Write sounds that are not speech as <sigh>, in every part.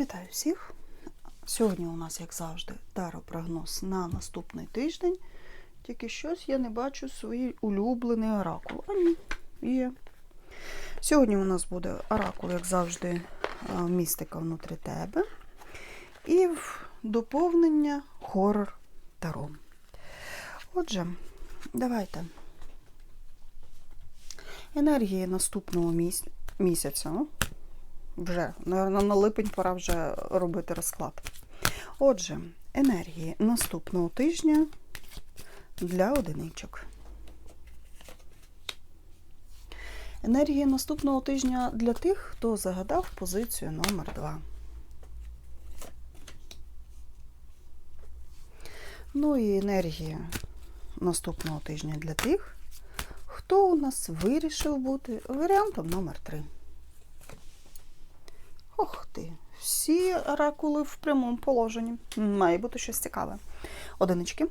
Вітаю всіх! Сьогодні у нас, як завжди, таропрогноз на наступний тиждень. Тільки щось я не бачу свій улюблений оракул. А ні, є. Сьогодні у нас буде оракул, як завжди, містика внутрі тебе. І в доповнення хорор Таро. Отже, давайте. Енергії наступного місяця. Вже, наверно, на липень пора вже робити розклад. Отже, енергії наступного тижня для одиничок. Енергії наступного тижня для тих, хто загадав позицію номер 2. Ну і енергії наступного тижня для тих, хто у нас вирішив бути варіантом номер 3. Ох ти, всі оракули в прямому положенні. Має бути щось цікаве. Одинички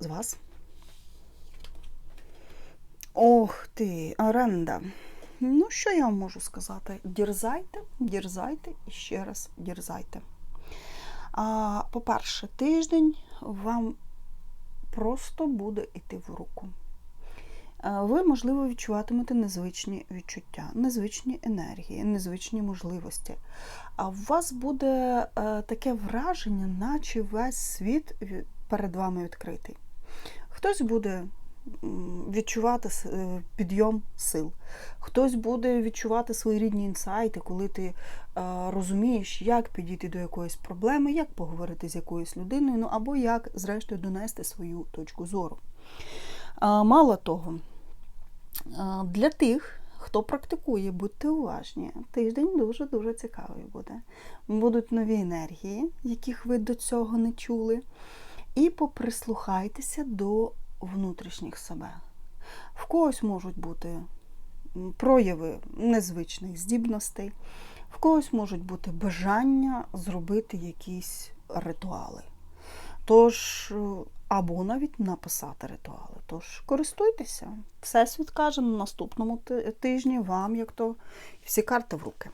з вас. Ох ти, оренда. Ну, що я вам можу сказати? Дірзайте, дірзайте і ще раз дірзайте. По-перше, тиждень вам просто буде йти в руку. Е, Ви, можливо, відчуватимете незвичні відчуття, незвичні енергії, незвичні можливості. А у вас буде е, таке враження, наче весь світ перед вами відкритий. Хтось буде відчувати е, підйом сил, хтось буде відчувати свої рідні інсайти, коли ти розумієш, як підійти до якоїсь проблеми, як поговорити з якоюсь людиною, ну або як, зрештою, донести свою точку зору. Мало того, для тих, хто практикує, будьте уважні. Тиждень дуже-дуже цікавий буде. Будуть нові енергії, яких ви до цього не чули. І поприслухайтеся до внутрішніх себе. В когось можуть бути прояви незвичних здібностей, в когось можуть бути бажання зробити якісь ритуали. Тож, е, або навіть написати ритуали. Тож користуйтеся. Всесвіт каже на наступному тижні вам, як то всі карти в руки.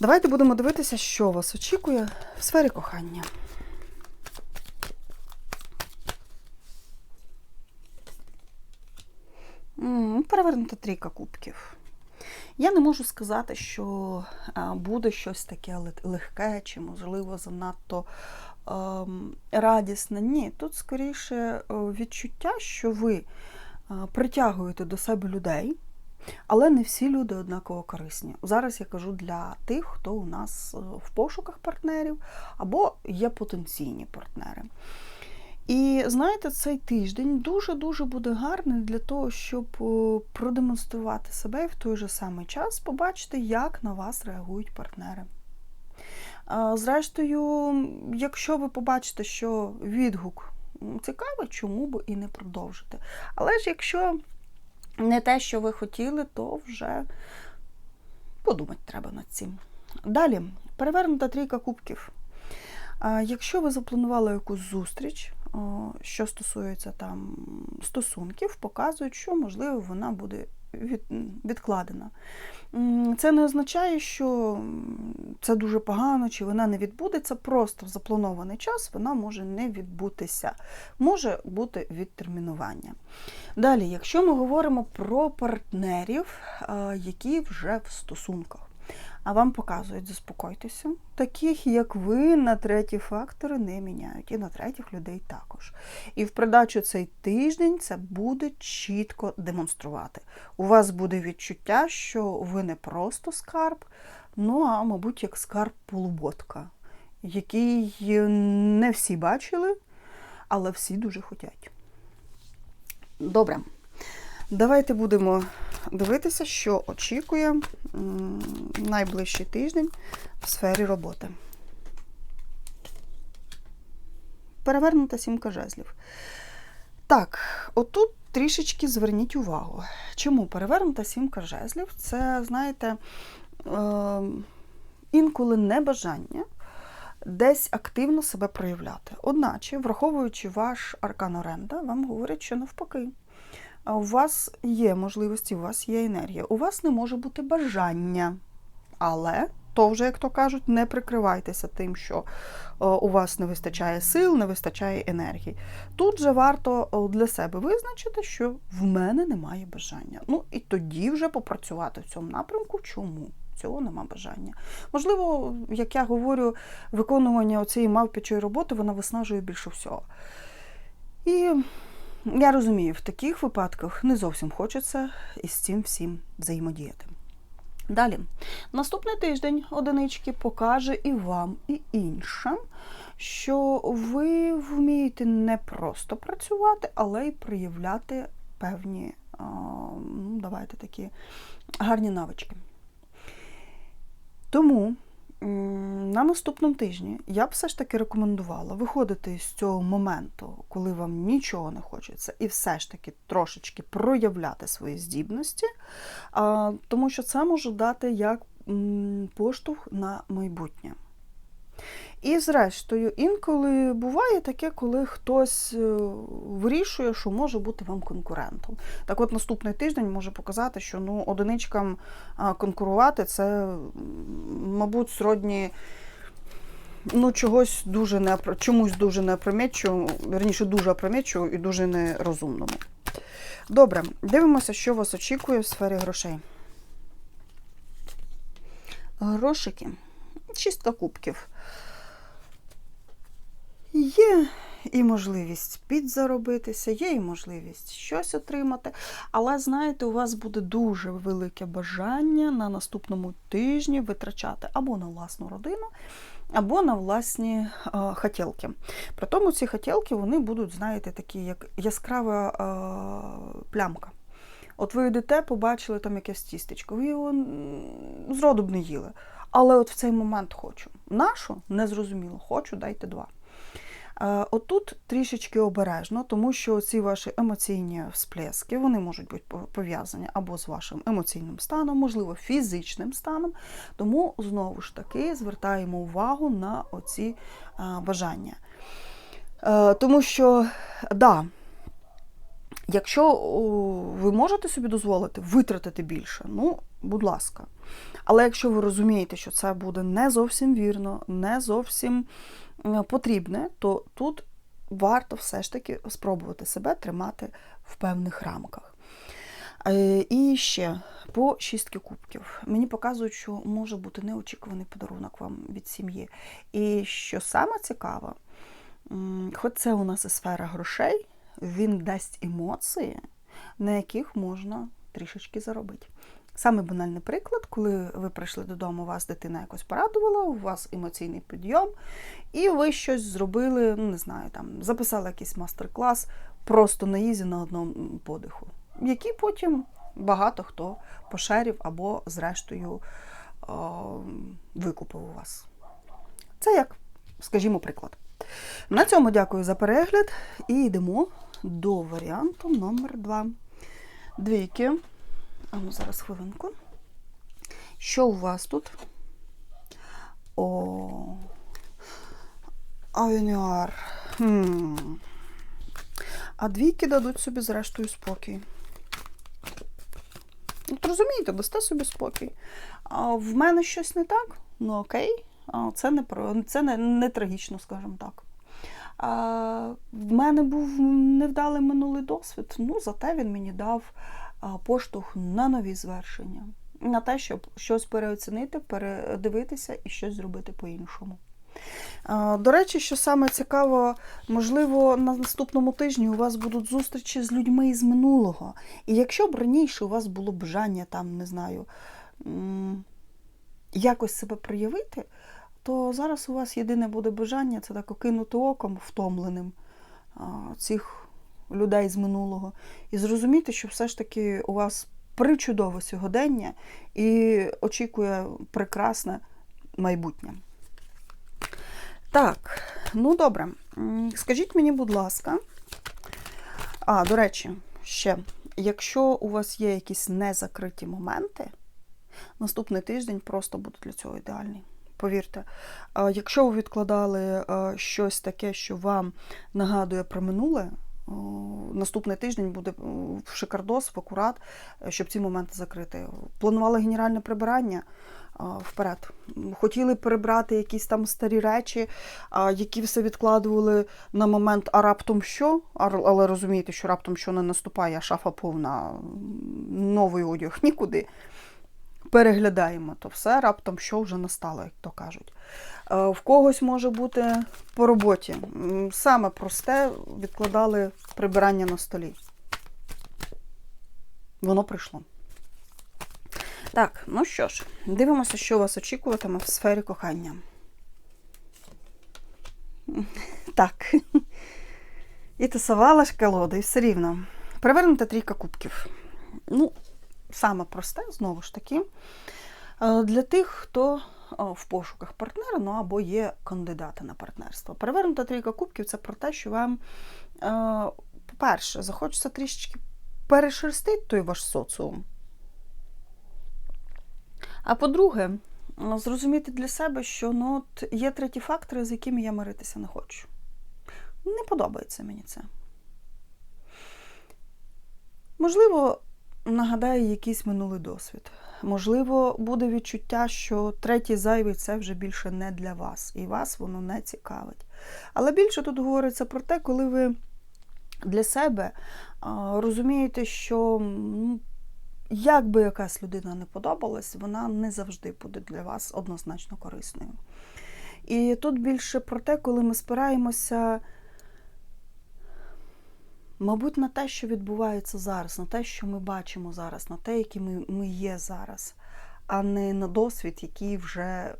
Давайте будемо дивитися, що вас очікує в сфері кохання. Перевернута трійка кубків. Я не можу сказати, що буде щось таке легке чи, можливо, занадто ем, радісне. Ні, тут скоріше е, відчуття, що ви е, притягуєте до себе людей, але не всі люди однаково корисні. Зараз я кажу для тих, хто у нас е, в пошуках партнерів або є потенційні партнери. І знаєте, цей тиждень дуже-дуже буде гарний для того, щоб е, продемонструвати себе і в той же самий час побачити, як на вас реагують партнери. Зрештою, якщо ви побачите, що відгук цікавий, чому б і не продовжити. Але ж якщо не те, що ви хотіли, то вже подумати треба над цим. Далі, перевернута трійка кубків. Якщо ви запланували якусь зустріч, що стосується там стосунків, показують, що можливо вона буде від, відкладена. Це не означає, що це дуже погано чи вона не відбудеться. Просто в запланований час вона може не відбутися, може бути відтермінування. Далі, якщо ми говоримо про партнерів, е, які вже в стосунках. А вам показують, заспокойтеся. Таких, як ви, на треті фактори не міняють. І на третіх людей також. І в придачу цей тиждень це буде чітко демонструвати. У вас буде відчуття, що ви не просто скарб, ну а, мабуть, як скарб полуботка, який не всі бачили, але всі дуже хотять. Добре. Давайте будемо дивитися, що очікує найближчий тиждень в сфері роботи. Перевернута сімка жезлів. Так, отут трішечки зверніть увагу. Чому перевернута сімка жезлів? Це, знаєте, е, інколи небажання десь активно себе проявляти. Одначе, враховуючи ваш аркан оренда, вам говорять, що навпаки. У вас є можливості, у вас є енергія. У вас не може бути бажання, але то вже, як то кажуть, не прикривайтеся тим, що у вас не вистачає сил, не вистачає енергії. Тут же варто для себе визначити, що в мене немає бажання. Ну і тоді вже попрацювати в цьому напрямку. Чому? Цього нема бажання. Можливо, як я говорю, виконування цієї мавпічої роботи вона виснажує більше всього. І я розумію, в таких випадках не зовсім хочеться із цим всім взаємодіяти. Далі, наступний тиждень одинички покаже і вам, і іншим, що ви вмієте не просто працювати, але й проявляти певні, ну, давайте такі гарні навички. Тому на наступному тижні я б все ж таки рекомендувала виходити з цього моменту, коли вам нічого не хочеться, і все ж таки трошечки проявляти свої здібності, тому що це може дати як поштовх на майбутнє. І, зрештою, інколи буває таке, коли хтось е, вирішує, що може бути вам конкурентом. Так от наступний тиждень може показати, що ну, одиничкам конкурувати це, мабуть, сродні ну, чогось дуже не, чомусь дуже неопрометчу, верніше дуже опрометчу і дуже нерозумному. Добре, дивимося, що вас очікує в сфері грошей. Грошики. Чистка кубків. Є і можливість підзаробитися, є і можливість щось отримати. Але, знаєте, у вас буде дуже велике бажання на наступному тижні витрачати або на власну родину, або на власні е, хотілки. При тому ці хотілки вони будуть, знаєте, такі, як яскрава е, плямка. От ви йдете, побачили там якесь тістечко, ви його зроду б не їли. Але от в цей момент хочу. Нашу незрозуміло, хочу, дайте два. Е, отут трішечки обережно, тому що ці ваші емоційні всплески вони можуть бути пов'язані або з вашим емоційним станом, можливо, фізичним станом. Тому знову ж таки звертаємо увагу на оці е, бажання. Е, тому що, да, якщо ви можете собі дозволити витратити більше, ну, будь ласка. Але якщо ви розумієте, що це буде не зовсім вірно, не зовсім потрібне, то тут варто все ж таки спробувати себе тримати в певних рамках. Е, і ще по шістки кубків. Мені показують, що може бути неочікуваний подарунок вам від сім'ї. І що саме цікаво, хоч це у нас і сфера грошей, він дасть емоції, на яких можна трішечки заробити. Саме банальний приклад, коли ви прийшли додому, вас дитина якось порадувала, у вас емоційний підйом, і ви щось зробили, ну не знаю, там записали якийсь мастер-клас просто на ізі на одному подиху, який потім багато хто пошерів або, зрештою, викупив у вас. Це як, скажімо, приклад. На цьому дякую за перегляд і йдемо до варіанту номер 2 Двійки. А ну зараз хвилинку. Що у вас тут? О, авенюар. Хм. А двійки дадуть собі, зрештою, спокій. От розумієте, дасте собі спокій. А В мене щось не так, ну окей, а це не це не, не трагічно, скажімо так. А, В мене був невдалий минулий досвід, ну, зате він мені дав поштовх на нові звершення, на те, щоб щось переоцінити, передивитися і щось зробити по-іншому. До речі, що саме цікаво, можливо, на наступному тижні у вас будуть зустрічі з людьми із минулого. І якщо б раніше у вас було бажання там, не знаю, якось себе проявити, то зараз у вас єдине буде бажання це так окинути оком втомленим цих людей з минулого, і зрозуміти, що все ж таки у вас причудове сьогодення і очікує прекрасне майбутнє. Так, ну добре. Скажіть мені, будь ласка, а, до речі, ще, якщо у вас є якісь незакриті моменти, наступний тиждень просто буде для цього ідеальний. Повірте, якщо ви відкладали щось таке, що вам нагадує про минуле, наступний тиждень буде в шикардос, в акурат, е, щоб ці моменти закрити. Планували генеральне прибирання вперед. Хотіли прибрати якісь там старі речі, які все відкладували на момент, а раптом що? Але розумієте, що раптом що не наступає, а шафа повна новий одяг нікуди. Переглядаємо то все, раптом що вже настало, як то кажуть. Е, В когось може бути по роботі. Саме просте відкладали прибирання на столі. Воно прийшло. Так, ну що ж, дивимося, що вас очікуватиме в сфері кохання. <laughs> Так. <laughs> І тасувала ж і все рівно. Перевернута трійка кубків. Ну, саме просте, знову ж таки, е, для тих, хто в пошуках партнера, ну або є кандидати на партнерство. Перевернута трійка кубків це про те, що вам, е, по-перше, захочеться трішечки перешерстити той ваш соціум. А по-друге, е, зрозуміти для себе, що ну, от є треті фактори, з якими я миритися не хочу. Не подобається мені це. Можливо, нагадає якийсь минулий досвід. Можливо, буде відчуття, що третій зайвий це вже більше не для вас, і вас воно не цікавить. Але більше тут говориться про те, коли ви для себе розумієте, що ну, як би якась людина не подобалась, вона не завжди буде для вас однозначно корисною. І тут більше про те, коли ми спираємося, мабуть, на те, що відбувається зараз, на те, що ми бачимо зараз, на те, які ми, ми є зараз, а не на досвід, який вже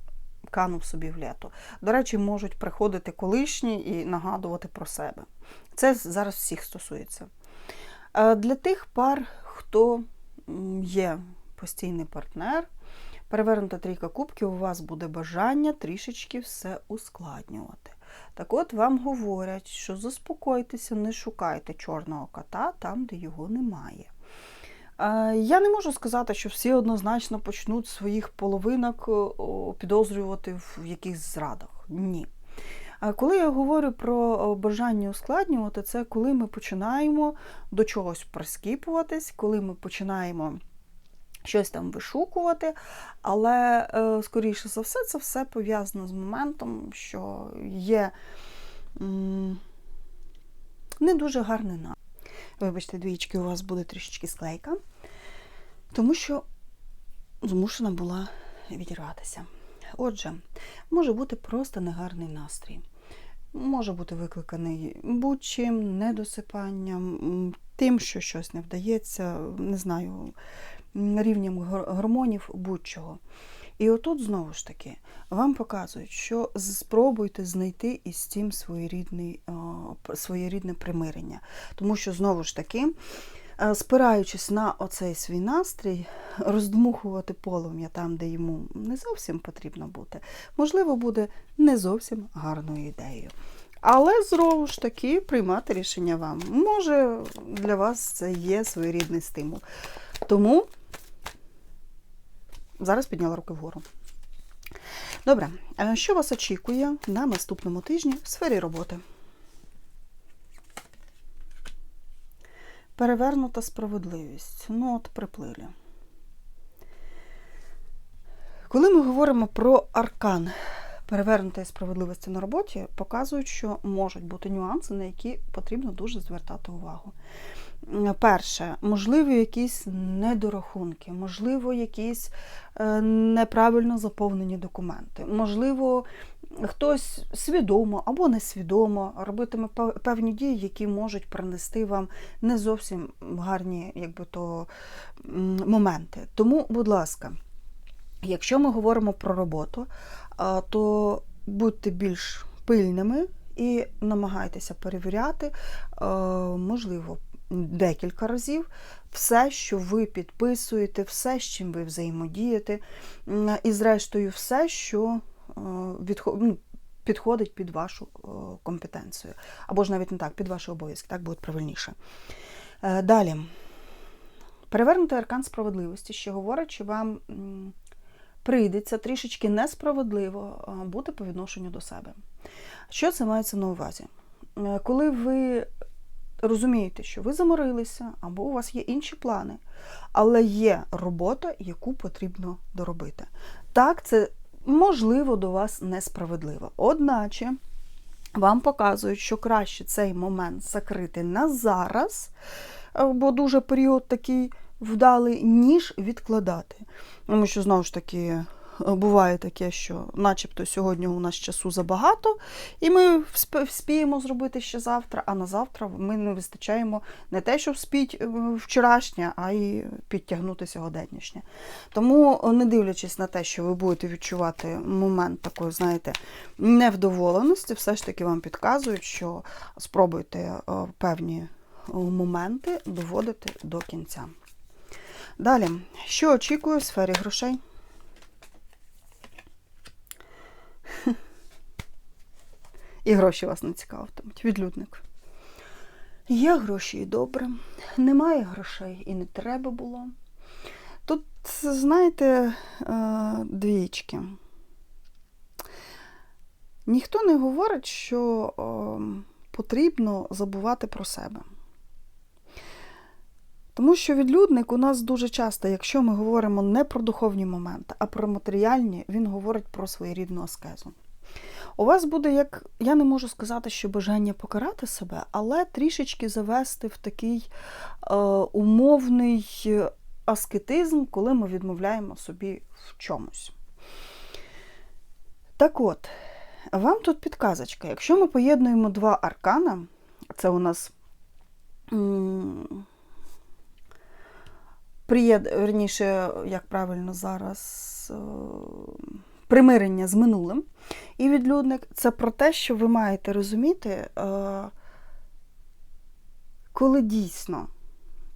канув собі в літо. До речі, можуть приходити колишні і нагадувати про себе. Це зараз всіх стосується. Е, Для тих пар, хто є постійний партнер, перевернута трійка кубків, у вас буде бажання трішечки все ускладнювати. Так от вам говорять, що заспокойтеся, не шукайте чорного кота там, де його немає. Я не можу сказати, що всі однозначно почнуть своїх половинок е, підозрювати в якихось зрадах. Ні. Коли я говорю про бажання ускладнювати, це коли ми починаємо до чогось прискіпуватись, коли ми починаємо щось там вишукувати, але, е, скоріше за все, це все пов'язано з моментом, що є не дуже гарний настрій. Вибачте, двічки, у вас буде трішечки склейка, тому що змушена була відірватися. Отже, може бути просто негарний настрій. Може бути викликаний будь-чим, недосипанням, тим, що щось не вдається, не знаю, рівнем гормонів, будь-чого. І отут знову ж таки вам показують, що спробуйте знайти із цим своєрідне примирення. Тому що знову ж таки, спираючись на оцей свій настрій, роздмухувати полум'я там, де йому не зовсім потрібно бути, можливо, буде не зовсім гарною ідеєю. Але знову ж таки приймати рішення вам. Може, для вас це є своєрідний стимул. Тому зараз підняла руки вгору. Добре, що вас очікує на наступному тижні в сфері роботи? Перевернута справедливість. Ну, от приплилі. Коли ми говоримо про аркан перевернутої справедливості на роботі, показують, що можуть бути нюанси, на які потрібно дуже звертати увагу. Перше, можливо, якісь недорахунки, можливо, якісь е, неправильно заповнені документи. Можливо, хтось свідомо або несвідомо робитиме певні дії, які можуть принести вам не зовсім гарні якби то, моменти. Тому, будь ласка, якщо ми говоримо про роботу, то будьте більш пильними і намагайтеся перевіряти, е, можливо, декілька разів все, що ви підписуєте, все, з чим ви взаємодієте, і, зрештою, все, що е, ну, підходить під вашу е, компетенцію. Або ж навіть не так, під ваші обов'язки, так буде правильніше. Е, Далі. Перевернутий аркан справедливості, що говорить, що вам прийдеться трішечки несправедливо бути по відношенню до себе. Що це мається на увазі? Коли ви розумієте, що ви заморилися, або у вас є інші плани, але є робота, яку потрібно доробити. Так, це можливо до вас несправедливо. Одначе вам показують, що краще цей момент закрити на зараз, е, бо дуже період такий вдалий, ніж відкладати. Тому що, знову ж таки, буває таке, що начебто сьогодні у нас часу забагато, і ми вспіємо зробити ще завтра, а на завтра ми не вистачаємо не те, що вспіть е, вчорашнє, а й підтягнути сьогоднішнє. Тому, е, не дивлячись на те, що ви будете відчувати момент такої, знаєте, невдоволеності, все ж таки вам підказують, що спробуйте е, певні е, моменти доводити до кінця. Далі, що очікує в сфері грошей? І гроші вас не цікавитимуть. Відлюдник. Є гроші і добре, немає грошей і не треба було. Тут, знаєте, е, двічки. Ніхто не говорить, що е, потрібно забувати про себе. Тому що відлюдник у нас дуже часто, якщо ми говоримо не про духовні моменти, а про матеріальні, він говорить про своєрідну аскезу. У вас буде, як я не можу сказати, що бажання покарати себе, але трішечки завести в такий е, умовний аскетизм, коли ми відмовляємо собі в чомусь. Так от, вам тут підказочка. Якщо ми поєднуємо два аркана, це у нас. м, Приєд, верніше, як правильно зараз, е, примирення з минулим. І відлюдник це про те, що ви маєте розуміти, е, коли дійсно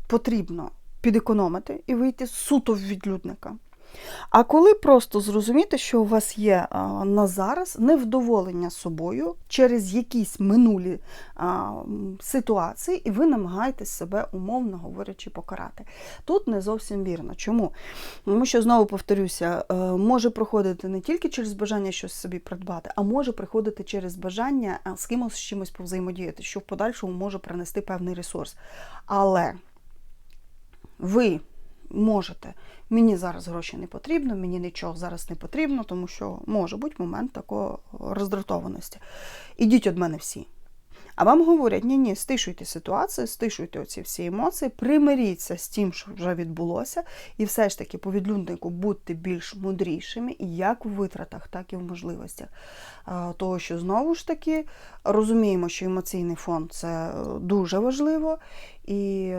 потрібно підекономити і вийти суто в відлюдника. А коли просто зрозуміти, що у вас є на зараз невдоволення собою через якісь минулі ситуації, і ви намагаєтесь себе, умовно говорячи, покарати. Тут не зовсім вірно. Чому? Тому що, знову повторюся, е, може проходити не тільки через бажання щось собі придбати, а може приходити через бажання з кимось з чимось повзаємодіяти, що в подальшому може принести певний ресурс. Але ви можете. Мені зараз гроші не потрібно, мені нічого зараз не потрібно, тому що може бути момент такої роздратованості. Ідіть від мене всі. А вам говорять, ні, ні, стишуйте ситуацію, стишуйте оці всі емоції, примиріться з тим, що вже відбулося, і все ж таки по відлюднику будьте більш мудрішими, як в витратах, так і в можливостях. Того, що знову ж таки розуміємо, що емоційний фон це е, дуже важливо. І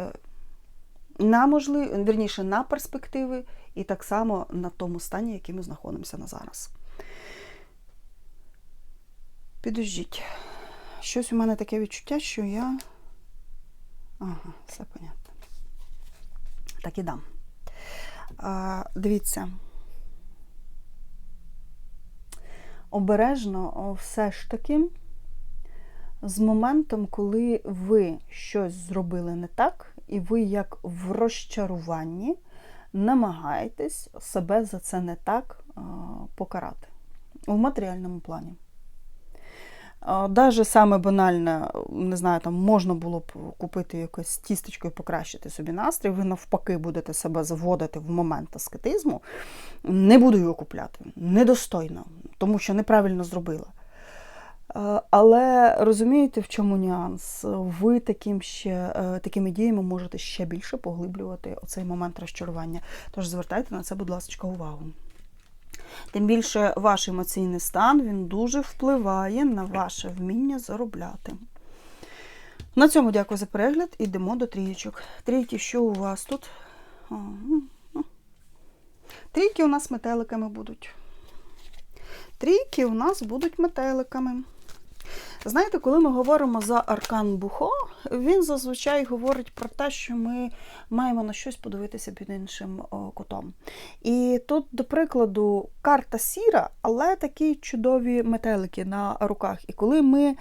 на можливі, вірніше, на перспективи, і так само на тому стані, який ми знаходимося на зараз. Підождіть. Щось у мене таке відчуття, що я. Ага, все понятно. Так і дам. А, дивіться. Обережно все ж таки з моментом, коли ви щось зробили не так, і ви, як в розчаруванні, намагаєтесь себе за це не так покарати в матеріальному плані. Даже саме банальне, не знаю, там можна було б купити якось тістечко і покращити собі настрій, ви навпаки будете себе заводити в момент аскетизму. Не буду його купляти. Недостойно, тому що неправильно зробила. Е, Але розумієте, в чому нюанс? Ви таким ще, е, такими діями можете ще більше поглиблювати оцей момент розчарування. Тож звертайте на це, будь ласка, увагу. Тим більше ваш емоційний стан він дуже впливає на ваше вміння заробляти. На цьому дякую за перегляд. Ідемо до трієчок. Трійки, що у вас тут? Ну, ну. Трійки у нас метеликами будуть. Трійки у нас будуть метеликами. Знаєте, коли ми говоримо за аркан Бухо, він зазвичай говорить про те, що ми маємо на щось подивитися під іншим кутом. І тут, до прикладу, карта сіра, але такі чудові метелики на руках. І коли ми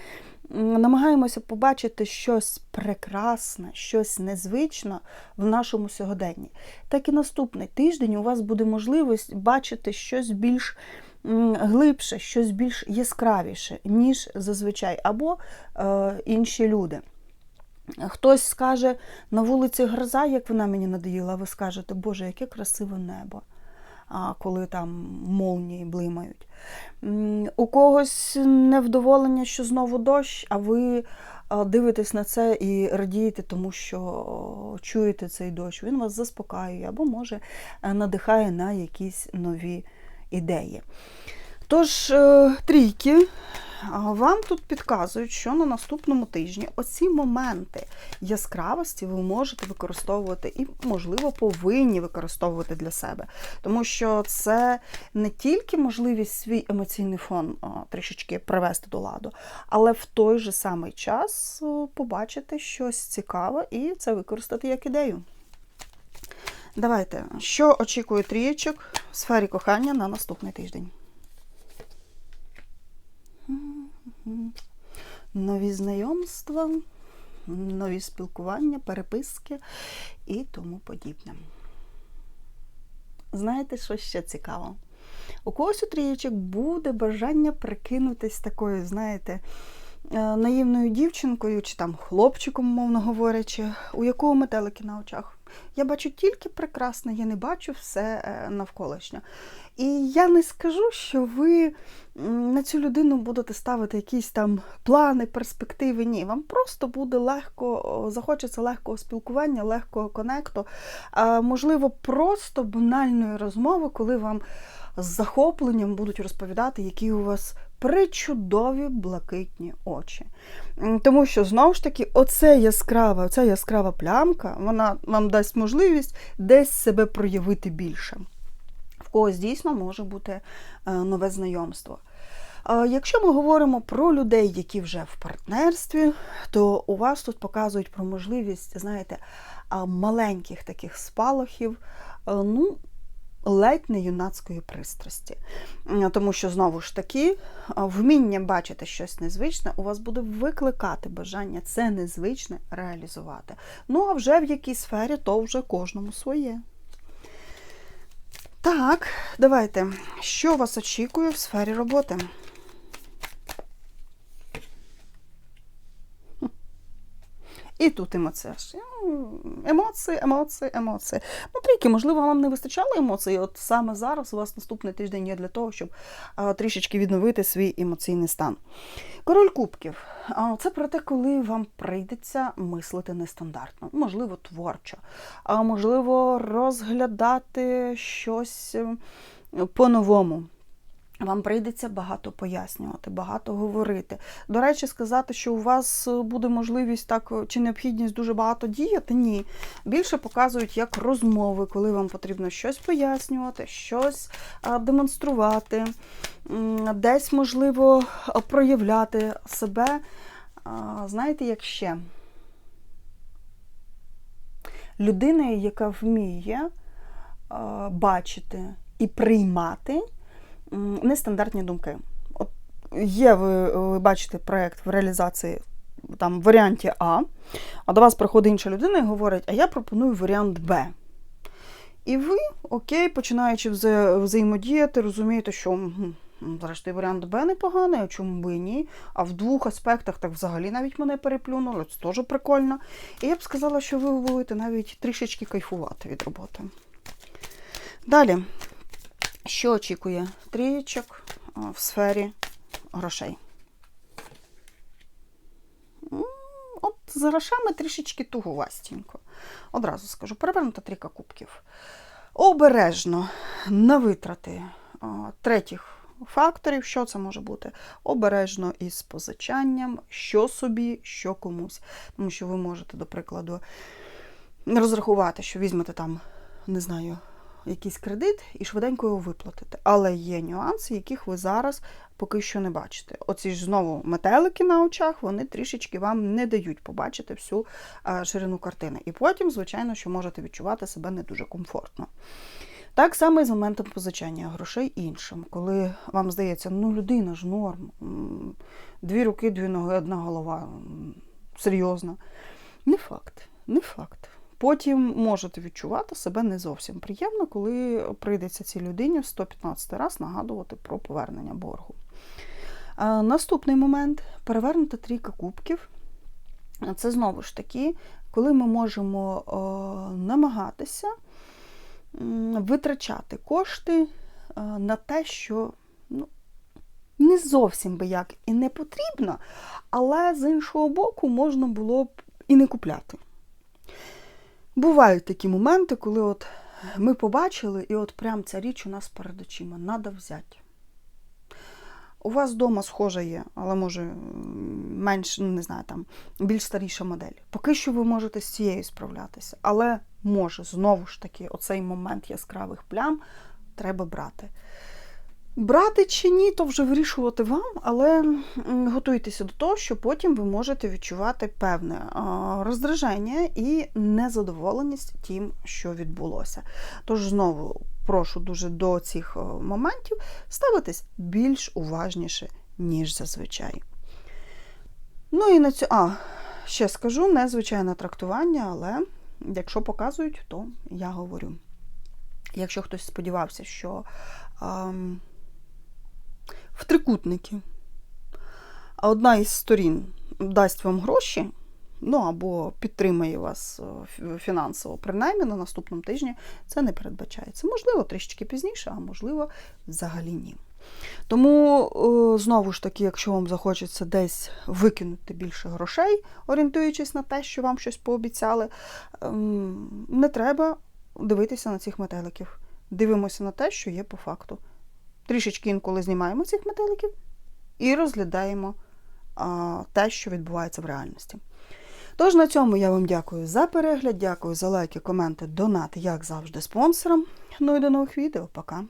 намагаємося побачити щось прекрасне, щось незвичне в нашому сьогоденні, так і наступний тиждень у вас буде можливість бачити щось більш глибше, щось більш яскравіше, ніж зазвичай, або е, інші люди. Хтось скаже, на вулиці гроза, як вона мені надоїла, ви скажете, Боже, яке красиве небо, а коли там молнії блимають. У когось невдоволення, що знову дощ, а ви дивитесь на це і радієте, тому що чуєте цей дощ. Він вас заспокаює або, може, е, надихає на якісь нові ідеї. Тож, е, трійки, вам тут підказують, що на наступному тижні оці моменти яскравості ви можете використовувати і, можливо, повинні використовувати для себе. Тому що це не тільки можливість свій емоційний фон трішечки привести до ладу, але в той же самий час побачити щось цікаве і це використати як ідею. Давайте, що очікує трієчок в сфері кохання на наступний тиждень? Нові знайомства, нові спілкування, переписки і тому подібне. Знаєте, що ще цікаво? У когось у трієчок буде бажання прикинутись такою, знаєте, наївною дівчинкою чи там хлопчиком, мовно говорячи, у якого метелики на очах. Я бачу тільки прекрасне, я не бачу все е, навколишнє. І я не скажу, що ви на цю людину будете ставити якісь там плани, перспективи. Ні, вам просто буде легко, захочеться легкого спілкування, легкого конекту, можливо, просто банальної розмови, коли вам з захопленням будуть розповідати, які у вас причудові блакитні очі. Тому що знову ж таки, оце яскрава, оця яскрава плямка, вона вам дасть можливість десь себе проявити більше. В когось дійсно може бути е, нове знайомство. Якщо ми говоримо про людей, які вже в партнерстві, то у вас тут показують про можливість, знаєте, маленьких таких спалахів, е, ну, ледь не юнацької пристрасті. Тому що, знову ж таки, вміння бачити щось незвичне у вас буде викликати бажання це незвичне реалізувати. Ну, а вже в якій сфері, то вже кожному своє. Так, давайте. Що вас очікує в сфері роботи? І тут емоції. Емоції, емоції, емоції. Ну, трійки, можливо, вам не вистачало емоцій. От саме зараз у вас наступний тиждень є для того, щоб трішечки відновити свій емоційний стан. Король кубків. Це про те, коли вам прийдеться мислити нестандартно, можливо, творчо, а можливо, розглядати щось по-новому. Вам прийдеться багато пояснювати, багато говорити. До речі, сказати, що у вас буде можливість так чи необхідність дуже багато діяти, ні. Більше показують як розмови, коли вам потрібно щось пояснювати, щось демонструвати, десь, можливо, проявляти себе. Знаєте, як ще? Людиною, яка вміє бачити і приймати нестандартні думки. От є, ви, ви бачите проєкт в реалізації там, в варіанті А, а до вас приходить інша людина і говорить, а я пропоную варіант Б. І ви, окей, починаючи вза- взаємодіяти, розумієте, що зрештою варіант Б непоганий, а чому би і ні? А в двох аспектах так взагалі навіть мене переплюнули, це теж прикольно. І я б сказала, що ви будете навіть трішечки кайфувати від роботи. Далі. Що очікує трієчок в сфері грошей? От з грошами трішечки тугувастенько. Одразу скажу, перевернута трійка кубків. Обережно на витрати третіх факторів, що це може бути? Обережно із позичанням, що собі, що комусь. Тому що ви можете, до прикладу, розрахувати, що візьмете там, не знаю, якийсь кредит і швиденько його виплатите. Але є нюанси, яких ви зараз поки що не бачите. Оці ж знову метелики на очах, вони трішечки вам не дають побачити всю е, ширину картини. І потім, звичайно, що можете відчувати себе не дуже комфортно. Так само і з моментом позичання грошей іншим, коли вам здається, ну людина ж норм, дві руки, дві ноги, одна голова. Серйозно. Не факт, не факт. Потім можете відчувати себе не зовсім приємно, коли прийдеться цій людині в 115 раз нагадувати про повернення боргу. Наступний момент перевернута трійка кубків. Це знову ж таки, коли ми можемо е, намагатися витрачати кошти е, на те, що ну, не зовсім би як і не потрібно, але з іншого боку можна було б і не купляти. Бувають такі моменти, коли от ми побачили, і от прям ця річ у нас перед очима. Надо взяти. У вас вдома схожа є, але може менш, ну, не знаю, там, більш старіша модель. Поки що ви можете з цією справлятися, але може знову ж таки оцей момент яскравих плям треба брати. Брати чи ні, то вже вирішувати вам, але готуйтеся до того, що потім ви можете відчувати певне роздраження і незадоволеність тим, що відбулося. Тож знову прошу дуже до цих моментів ставитись більш уважніше, ніж зазвичай. Ну і на цю. А, ще скажу, незвичайне трактування, але якщо показують, то я говорю. Якщо хтось сподівався, що ем, в трикутники, а одна із сторін дасть вам гроші, ну або підтримає вас е, фінансово, принаймні на наступному тижні, це не передбачається. Можливо, трішечки пізніше, а можливо, взагалі ні. Тому, е, знову ж таки, якщо вам захочеться десь викинути більше грошей, орієнтуючись на те, що вам щось пообіцяли, ем, не треба дивитися на цих метеликів. Дивимося на те, що є по факту. Трішечки інколи знімаємо цих метеликів і розглядаємо а, те, що відбувається в реальності. Тож на цьому я вам дякую за перегляд, дякую за лайки, коменти, донати, як завжди, спонсорам. Ну і до нових відео. Пока.